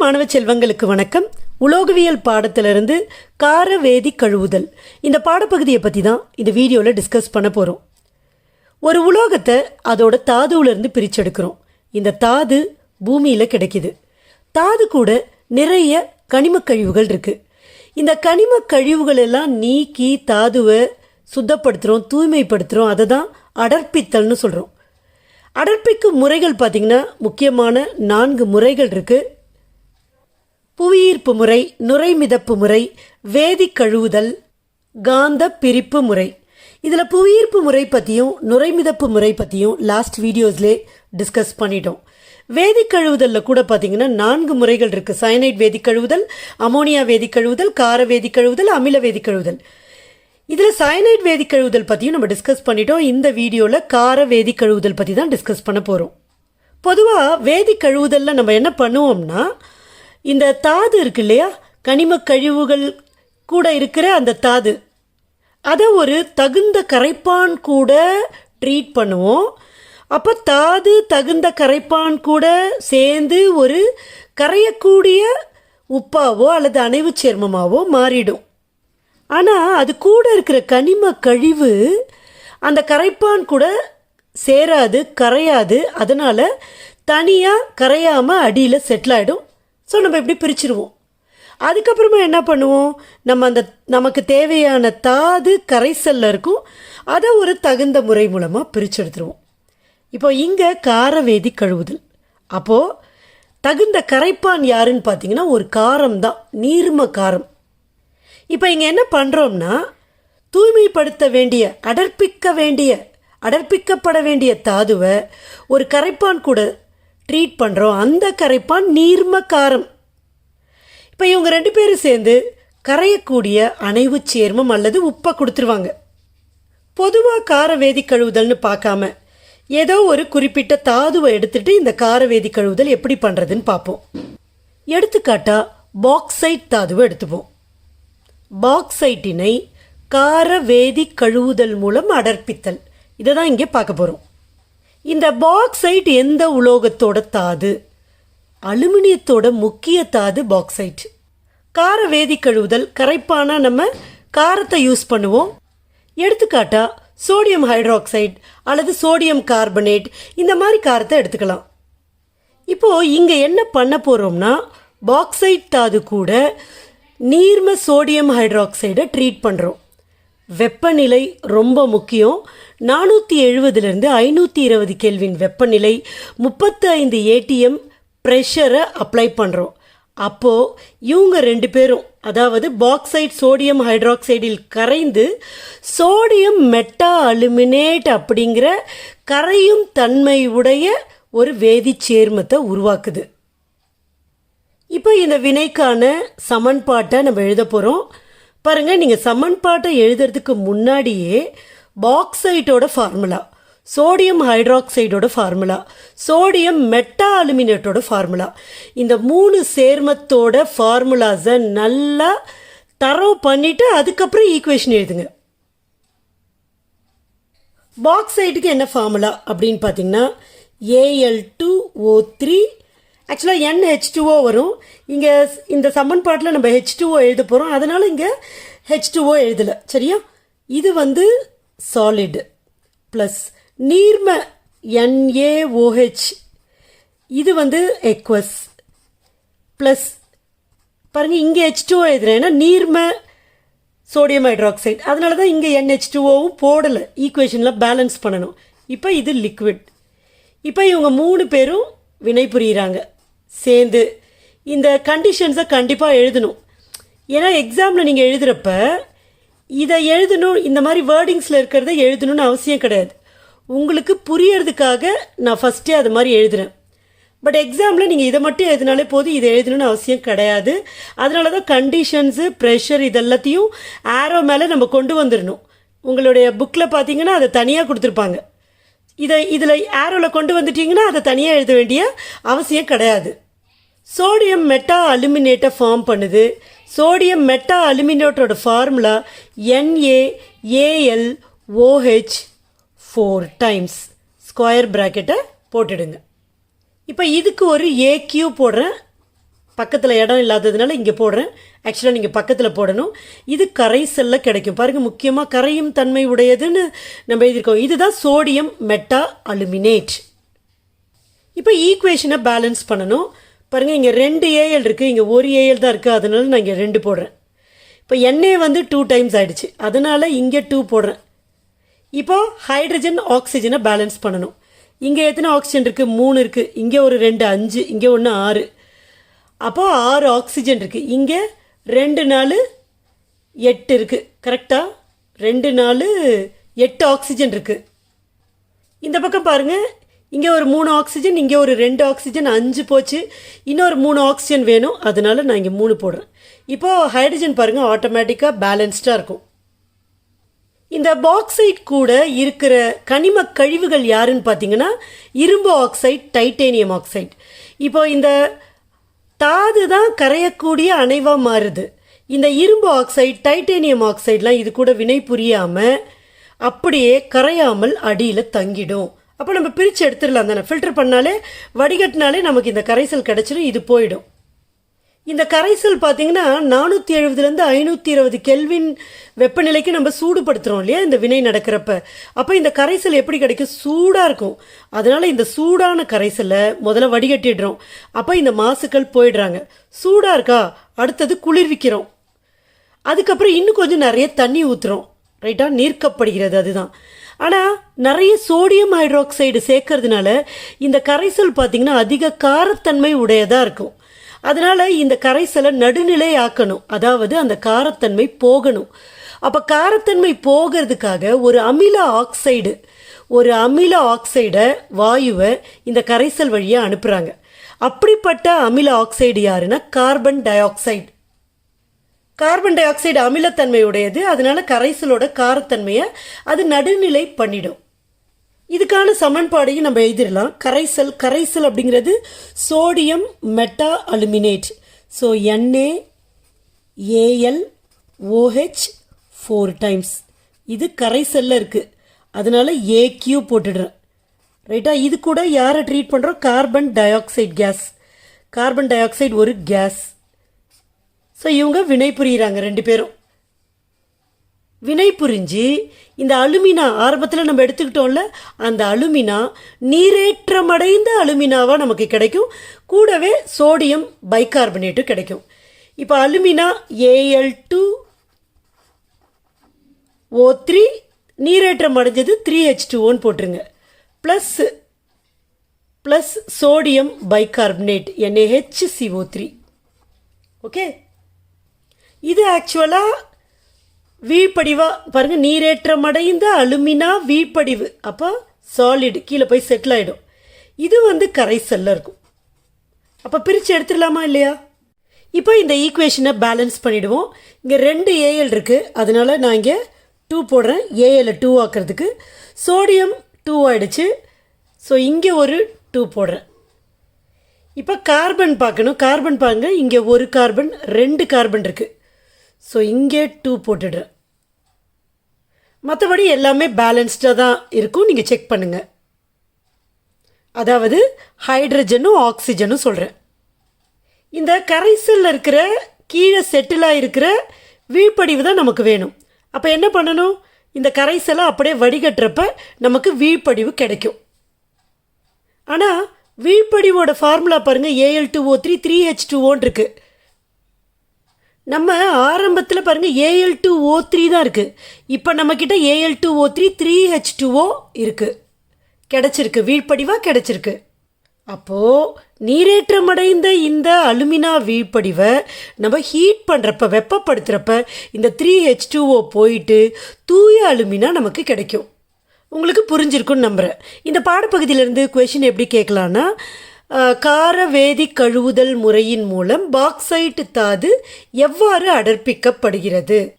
மாணவ செல்வங்களுக்கு வணக்கம். உலோகவியல் பாடத்திலிருந்து காரவேதி கழுவுதல். இந்த பாடப்பகுதியை பற்றி தான் இந்த வீடியோவில் டிஸ்கஸ் பண்ண போகிறோம் ஒரு உலோகத்தை அதோட தாதுவிலிருந்து பிரிச்செடுக்கிறோம். இந்த தாது பூமியில் கிடைக்குது. தாது கூட நிறைய கனிமக் கழிவுகள் இருக்குது இந்த கனிமக் கழிவுகள் எல்லாம் நீக்கி தாதுவை சுத்தப்படுத்துகிறோம் தூய்மைப்படுத்துகிறோம் அதை தான் அடர்ப்பித்தல்னு சொல்கிறோம் அடர்ப்பிக்கும் முறைகள் பார்த்திங்கன்னா முக்கியமான நான்கு முறைகள் இருக்குது புவியீர்ப்பு முறை நுரைமிதப்பு முறை வேதி கழுவுதல் காந்த பிரிப்பு முறை. இதில் புவியீர்ப்பு முறை பற்றியும் நுரைமிதப்பு முறை பற்றியும் லாஸ்ட் வீடியோஸ்லே டிஸ்கஸ் பண்ணிட்டோம். வேதி கழுவுதலில் கூட பார்த்தீங்கன்னா நான்கு முறைகள் இருக்குது சயனைட் வேதி கழுவுதல் அமோனியா வேதி கழுவுதல் கார வேதி கழுவுதல் அமில வேதி கழுவுதல். இதில் சயனைட் வேதி கழுவுதல் பற்றியும் நம்ம டிஸ்கஸ் பண்ணிட்டோம். இந்த வீடியோவில் கார வேதி கழுவுதல் பற்றி தான் டிஸ்கஸ் பண்ண போகிறோம் பொதுவாக வேதி கழுவுதலில் நம்ம என்ன பண்ணுவோம்னா இந்த தாது இருக்கு இல்லையா? கனிம கழிவுகள் கூட இருக்கிற அந்த தாது. அதை ஒரு தகுந்த கரைப்பான் கூட ட்ரீட் பண்ணுவோம். அப்போ தாது தகுந்த கரைப்பான் கூட சேர்ந்து ஒரு கரையக்கூடிய உப்பாவோ அல்லது அணைவு சேர்மமாவோ மாறிடும். ஆனால் அது கூட இருக்கிற கனிம கழிவு அந்த கரைப்பான் கூட சேராது கரையாது. அதனால் தனியாக கரையாமல் அடியில் செட்டில் ஆகிடும் ஸோ நம்ம இப்படி பிரிச்சிருவோம். அதுக்கப்புறமா என்ன பண்ணுவோம்? நம்ம அந்த நமக்கு தேவையான தாது கரைசல்ல இருக்கும். அதை ஒரு தகுந்த முறை மூலமாக பிரித்து எடுத்துருவோம் இப்போ இங்கே காரவேதி கழுவுதல். அப்போது தகுந்த கரைப்பான் யாருன்னு பார்த்தீங்கன்னா ஒரு காரம் தான். நீர்ம காரம். இப்போ இங்கே என்ன பண்ணுறோம்னா தூய்மைப்படுத்த வேண்டிய அடர்ப்பிக்க வேண்டிய அடர்ப்பிக்கப்பட வேண்டிய தாதுவை ஒரு கரைப்பான் கூட ட்ரீட் பண்ணுறோம் அந்த கரைப்பான் நீர்ம காரம் இப்போ இவங்க ரெண்டு பேரும் சேர்ந்து கரையக்கூடிய அணைவு சேர்மம் அல்லது உப்பை கொடுத்துருவாங்க. பொதுவாக கார வேதி கழுவுதல்னு பார்க்காம ஏதோ ஒரு குறிப்பிட்ட தாதுவை எடுத்துகிட்டு இந்த கார வேதி கழுவுதல் எப்படி பண்ணுறதுன்னு பார்ப்போம். எடுத்துக்காட்டாக பாக்சைட் தாதுவை எடுத்துப்போம். பாக்சைட்டினை காரவேதி கழுவுதல் மூலம் அடர்ப்பித்தல். இதை தான் இங்கே பார்க்க போகிறோம் இந்த பாக்சைட் எந்த உலோகத்தோட தாது? அலுமினியத்தோட முக்கிய தாது பாக்சைட். கார வேதி கழுவுதல் கரைப்பானா நம்ம காரத்தை யூஸ் பண்ணுவோம். எடுத்துக்காட்டா சோடியம் ஹைட்ராக்சைடு அல்லது சோடியம் கார்பனேட் இந்த மாதிரி காரத்தை எடுத்துக்கலாம். இப்போ இங்க என்ன பண்ண போறோம்னா பாக்சைட் தாது கூட நீர்ம சோடியம் ஹைட்ராக்சைடை ட்ரீட் பண்ணுறோம் வெப்பநிலை ரொம்ப முக்கியம். நானூற்றி எழுபதுலேருந்து ஐநூற்றி இருபது கெல்வின் வெப்பநிலை முப்பத்து ஐந்து ஏடிஎம் ப்ரெஷரை அப்ளை பண்ணுறோம் அப்போது இவங்க ரெண்டு பேரும் அதாவது பாக்சைட் சோடியம் ஹைட்ராக்சைடில் கரைந்து சோடியம் மெட்டா அலுமினேட் அப்படிங்கிற கரையும் தன்மை உடைய ஒரு வேதிச்சேர்மத்தை உருவாக்குது. இப்போ இந்த வினைக்கான சமன்பாட்டை நம்ம எழுத போகிறோம் பாருங்கள் நீங்கள் சமன்பாட்டை எழுதுறதுக்கு முன்னாடியே பாக்சைட்டோட ஃபார்முலா சோடியம் ஹைட்ராக்சைடோட ஃபார்முலா சோடியம் மெட்டா அலுமினேட்டோட ஃபார்முலா. இந்த மூணு சேர்மத்தோட ஃபார்முலாஸை நல்லா தரவு பண்ணிவிட்டு அதுக்கப்புறம் ஈக்குவேஷன் எழுதுங்க. பாக்சைட்டுக்கு என்ன ஃபார்முலா அப்படின்னு பார்த்தீங்கன்னா ஏஎல் டூ ஓ த்ரீ ஆக்சுவலாக என் ஹெச் டூஓ வரும். இங்கே இந்த சமன்பாட்டில் நம்ம ஹெச் டூஓ எழுத போகிறோம் அதனால் இங்கே ஹெச் டூஓ எழுதலை. சரியா? இது வந்து சாலிடு ப்ளஸ் நீர்ம என்ஏஓஹெச் இது வந்து எக்வஸ் ப்ளஸ் பாருங்கள் இங்கே ஹெச் டூ எழுதுறேன். ஏன்னா நீர்ம சோடியம் ஹைட்ராக்சைடு அதனால தான் இங்கே என்ஹெச் டூஓவும் போடலை. ஈக்குவேஷனில் பேலன்ஸ் பண்ணணும். இப்போ இது லிக்விட் இப்போ இவங்க மூணு பேரும் வினை புரியிறாங்க. சேர்ந்து. இந்த கண்டிஷன்ஸை கண்டிப்பாக எழுதணும். ஏன்னா எக்ஸாமில் நீங்கள் எழுதுகிறப்ப இதை எழுதணும் இந்த மாதிரி வேர்டிங்ஸில் இருக்கிறத எழுதணும்னு அவசியம் கிடையாது. உங்களுக்கு புரியறதுக்காக நான் ஃபஸ்ட்டே அது மாதிரி எழுதுகிறேன் பட் எக்ஸாமில் நீங்கள் இதை மட்டும் எழுதினாலே போதும் இதை எழுதணும்னு அவசியம் கிடையாது. அதனால தான் கண்டிஷன்ஸு ப்ரெஷர் இதெல்லாத்தையும் ஆரோ மேலே நம்ம கொண்டு வந்துடணும் உங்களுடைய புக்கில் பார்த்தீங்கன்னா அதை தனியாக கொடுத்துருப்பாங்க. இதை இதில் ஆரோவில் கொண்டு வந்துட்டிங்கன்னா அதை தனியாக எழுத வேண்டிய அவசியம் கிடையாது. சோடியம் மெட்டா அலுமினேட்டை ஃபார்ம் பண்ணுது. Sodium meta அலுமினேட்டோட formula N A A L O H four times square ப்ராக்கெட்டை போட்டுடுங்க. இப்போ இதுக்கு ஒரு ஏக்யூ போடுறேன். பக்கத்தில் இடம் இல்லாததுனால இங்கே போடுறேன். ஆக்சுவலாக நீங்கள் பக்கத்தில் போடணும். இது கரைசலில் கிடைக்கும். பாருங்கள் முக்கியமாக கரையும் தன்மை உடையதுன்னு நம்ம எழுதியிருக்கோம். இதுதான் சோடியம் மெட்டா அலுமினேட் இப்போ ஈக்குவேஷனை பேலன்ஸ் பண்ணணும். பாருங்கள் இங்கே ரெண்டு ஏஎல் இருக்குது இங்கே ஒரு ஏஎல் தான் இருக்குது அதனால நான் இங்கே ரெண்டு போடுறேன். இப்போ எண்ணெய் வந்து டூ டைம்ஸ் ஆகிடுச்சு அதனால் இங்கே டூ போடுறேன். இப்போ ஹைட்ரஜன் ஆக்சிஜனை பேலன்ஸ் பண்ணணும். இங்கே எத்தனை ஆக்சிஜன் இருக்குது மூணு இருக்குது இங்கே ஒரு ரெண்டு அஞ்சு இங்கே ஒன்று ஆறு. அப்போ ஆறு ஆக்சிஜன் இருக்குது இங்கே ரெண்டு நாலு எட்டு இருக்குது கரெக்டாக ரெண்டு நாலு எட்டு ஆக்சிஜன் இருக்குது இந்த பக்கம் பாருங்கள் இங்கே ஒரு மூணு ஆக்சிஜன் இங்கே ஒரு ரெண்டு ஆக்சிஜன் அஞ்சு போச்சு. இன்னொரு மூணு ஆக்சிஜன் வேணும். அதனால நான் இங்கே மூணு போடுறேன். இப்போது ஹைட்ரஜன் பாருங்கள் ஆட்டோமேட்டிக்காக பேலன்ஸ்டாக இருக்கும். இந்த பாக்சைட் கூட இருக்கிற கனிம கழிவுகள் யாருன்னு பார்த்தீங்கன்னா இரும்பு ஆக்சைடு டைட்டேனியம் ஆக்சைடு இப்போ இந்த தாது தான் கரையக்கூடிய அணைவாக மாறுது. இந்த இரும்பு ஆக்சைடு டைட்டேனியம் ஆக்சைடெலாம் இது கூட வினை புரியாமல் அப்படியே கரையாமல் அடியில் தங்கிடும். அப்போ நம்ம பிரித்து எடுத்துடலாம் தானே? ஃபில்டர் பண்ணாலே வடிகட்டினாலே நமக்கு இந்த கரைசல் கிடச்சிடும் இது போயிடும். இந்த கரைசல் பார்த்தீங்கன்னா நானூற்றி எழுபதுலேருந்து ஐநூற்றி இருபது கெல்வின் வெப்பநிலைக்கு நம்ம சூடுபடுத்துகிறோம் இல்லையா? இந்த வினை நடக்கிறப்ப. அப்போ இந்த கரைசல் எப்படி கிடைக்கும்? சூடாக இருக்கும். அதனால் இந்த சூடான கரைசலை முதல்ல வடிகட்டிடுறோம். அப்போ இந்த மாசுக்கள் போயிடுறாங்க. சூடாக இருக்கா? அடுத்தது குளிர்விக்கிறோம். அதுக்கப்புறம் இன்னும் கொஞ்சம் நிறைய தண்ணி ஊற்றுறோம் ரைட்டாக நீர்க்கப்படுகிறது அதுதான். ஆனால் நிறைய சோடியம் ஹைட்ராக்சைடு சேர்க்கறதுனால இந்த கரைசல் பார்த்தீங்கன்னா அதிக காரத்தன்மை உடையதாக இருக்கும். அதனால் இந்த கரைசலை நடுநிலை ஆக்கணும். அதாவது அந்த காரத்தன்மை போகணும். அப்போ காரத்தன்மை போகிறதுக்காக ஒரு அமில ஆக்சைடு ஒரு அமில ஆக்சைடை வாயுவை இந்த கரைசல் வழியாக அனுப்புகிறாங்க அப்படிப்பட்ட அமில ஆக்சைடு யாருன்னா? Carbon dioxide. Carbon dioxide அமிலத்தன்மை உடையது. அதனால கரைசலோட காரத்தன்மையை அது நடுநிலை பண்ணிடும். இதுக்கான சமன்பாடையும் நம்ம எழுதிடலாம். கரைசல் கரைசல் அப்படிங்கிறது sodium meta aluminate so N A A L O H four times இது கரைசல்ல இருக்குது அதனால ஏக்யூ போட்டுடுறேன். ரைட்டா இது கூட யாரை ட்ரீட் பண்ணுறோம் carbon dioxide gas carbon dioxide ஒரு கேஸ் ஸோ இவங்க வினை புரிகிறாங்க ரெண்டு பேரும். வினை புரிஞ்சு இந்த அலுமினா ஆரம்பத்தில் நம்ம எடுத்துக்கிட்டோம்ல அந்த அலுமினா நீரேற்றமடைந்த அலுமினாவாக நமக்கு கிடைக்கும். கூடவே சோடியம் பைகார்பனேட்டும் கிடைக்கும். இப்போ alumina A L two O three நீரேற்றம் அடைஞ்சது த்ரீ ஹெச் டூ ஒன் போட்டுருங்க. Plus plus sodium bicarbonate N A H C O three okay இது ஆக்சுவலாக வீழ்படிவா பாருங்க நீரேற்றமடைந்த அலுமினா வீழ்படிவு அப்போ சாலிடு கீழே போய் செட்டில் ஆகிடும் இது வந்து கரைசல்ல இருக்கும். அப்போ பிரித்து எடுத்துடலாமா இல்லையா? இப்போ இந்த ஈக்குவேஷனை பேலன்ஸ் பண்ணிவிடுவோம் இங்கே ரெண்டு ஏஎல் இருக்குது அதனால நான் இங்கே டூ போடுறேன். ஏஎல்லை டூ ஆக்கிறதுக்கு. சோடியம் டூ ஆகிடுச்சு ஸோ இங்கே ஒரு டூ போடுறேன். இப்போ கார்பன் பார்க்கணும். கார்பன் பாருங்க இங்கே ஒரு கார்பன் ரெண்டு கார்பன் இருக்குது ஸோ இங்கே டூ போட்டுடுறேன் மற்றபடி எல்லாமே பேலன்ஸ்டாக தான் இருக்கும். நீங்கள் செக் பண்ணுங்கள் அதாவது ஹைட்ரஜனும் ஆக்சிஜனும் சொல்கிறேன் இந்த கரைசலில் இருக்கிற கீழே செட்டிலாக இருக்கிற வீழ்படிவு தான் நமக்கு வேணும். அப்போ என்ன பண்ணணும்? இந்த கரைசலை அப்படியே வடிகட்டுறப்ப நமக்கு வீழ்படிவு கிடைக்கும். ஆனால் வீழ்படிவோட ஃபார்முலா பாருங்கள் A L two O three three H two O இருக்குது நம்ம ஆரம்பத்தில் பாருங்கள் ஏஎல் டூ ஓ த்ரீ தான் இருக்குது இப்போ நம்மக்கிட்ட A L two O three three H two O இருக்குது கிடச்சிருக்கு. வீழ்படிவாக கிடச்சிருக்கு. அப்போது நீரேற்றமடைந்த இந்த அலுமினா வீழ்படிவை நம்ம ஹீட் பண்ணுறப்ப வெப்பப்படுத்துகிறப்ப இந்த த்ரீ ஹெச் டூ ஓ போயிட்டு தூய அலுமினா நமக்கு கிடைக்கும். உங்களுக்கு புரிஞ்சிருக்குன்னு நம்புகிறேன் இந்த பாடப்பகுதியிலேருந்து கொஷின் எப்படி கேட்கலான்னா கார வேதி கழுவுதல் முறையின் மூலம் பாக்சைட் தாது எவ்வாறு அடர்ப்பிக்கப்படுகிறது?